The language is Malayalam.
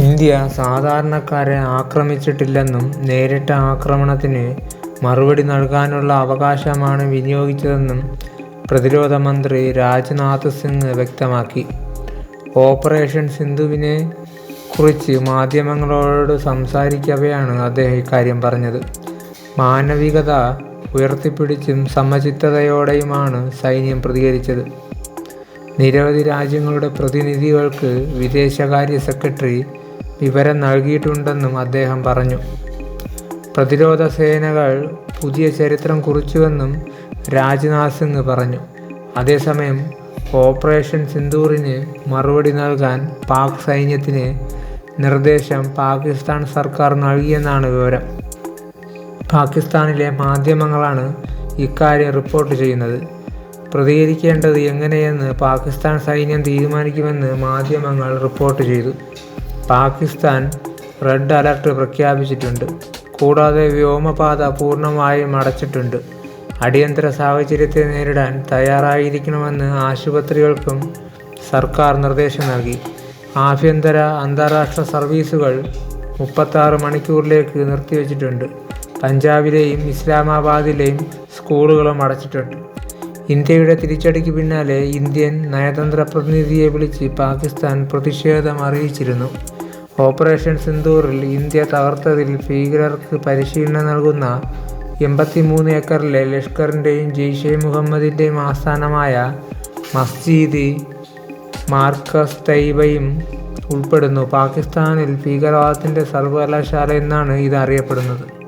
ഇന്ത്യ സാധാരണക്കാരെ ആക്രമിച്ചിട്ടില്ലെന്നും നേരിട്ട ആക്രമണത്തിന് മറുപടി നൽകാനുള്ള അവകാശമാണ് വിനിയോഗിച്ചതെന്നും പ്രതിരോധ മന്ത്രി രാജ്നാഥ് സിംഗ് വ്യക്തമാക്കി. ഓപ്പറേഷൻ സിന്ധുവിനെ കുറിച്ച് മാധ്യമങ്ങളോട് സംസാരിക്കവെയാണ് അദ്ദേഹം ഇക്കാര്യം പറഞ്ഞത്. മാനവികത ഉയർത്തിപ്പിടിച്ചും സമചിത്തതയോടെയുമാണ് സൈന്യം പ്രതികരിച്ചത്. നിരവധി രാജ്യങ്ങളുടെ പ്രതിനിധികൾക്ക് വിദേശകാര്യ സെക്രട്ടറി വിവരം നൽകിയിട്ടുണ്ടെന്നും അദ്ദേഹം പറഞ്ഞു. പ്രതിരോധ സേനകൾ പുതിയ ചരിത്രം കുറിച്ചുവെന്നും രാജ്നാഥ് സിംഗ് പറഞ്ഞു. അതേസമയം ഓപ്പറേഷൻ സിന്ദൂറിന് മറുപടി നൽകാൻ പാക് സൈന്യത്തിന് നിർദ്ദേശം പാകിസ്ഥാൻ സർക്കാർ നൽകിയെന്നാണ് വിവരം. പാകിസ്ഥാനിലെ മാധ്യമങ്ങളാണ് ഇക്കാര്യം റിപ്പോർട്ട് ചെയ്യുന്നത്. പ്രതികരിക്കേണ്ടത് എങ്ങനെയെന്ന് പാകിസ്ഥാൻ സൈന്യം തീരുമാനിക്കുമെന്ന് മാധ്യമങ്ങൾ റിപ്പോർട്ട് ചെയ്തു. പാകിസ്ഥാൻ റെഡ് അലർട്ട് പ്രഖ്യാപിച്ചിട്ടുണ്ട്. കൂടാതെ വ്യോമപാത പൂർണമായും അടച്ചിട്ടുണ്ട്. അടിയന്തര സാഹചര്യത്തെ നേരിടാൻ തയ്യാറായിരിക്കണമെന്ന് ആശുപത്രികൾക്കും സർക്കാർ നിർദ്ദേശം നൽകി. ആഭ്യന്തര, അന്താരാഷ്ട്ര സർവീസുകൾ മുപ്പത്താറ് മണിക്കൂറിലേക്ക് നിർത്തിവെച്ചിട്ടുണ്ട് പഞ്ചാബിലെയും ഇസ്ലാമാബാദിലെയും സ്കൂളുകളും അടച്ചിട്ടുണ്ട്. ഇന്ത്യയുടെ തിരിച്ചടിക്ക് പിന്നാലെ ഇന്ത്യൻ നയതന്ത്ര പ്രതിനിധിയെ വിളിച്ച് പാകിസ്ഥാൻ പ്രതിഷേധം അറിയിച്ചിരുന്നു. ഓപ്പറേഷൻ സിന്ദൂറിൽ ഇന്ത്യ തകർത്തതിൽ ഭീകരർക്ക് പരിശീലനം നൽകുന്ന എൺപത്തിമൂന്ന് ഏക്കറിലെ ലഷ്കറിന്റെയും ജെയ്ഷെ മുഹമ്മദിന്റെയും ആസ്ഥാനമായ മസ്ജിദ് മാർക്കസ് തൈബയും ഉൾപ്പെടുന്നു. പാകിസ്ഥാനിൽ ഭീകരവാദത്തിന്റെ സർവകലാശാല എന്നാണ് ഇത് അറിയപ്പെടുന്നത്.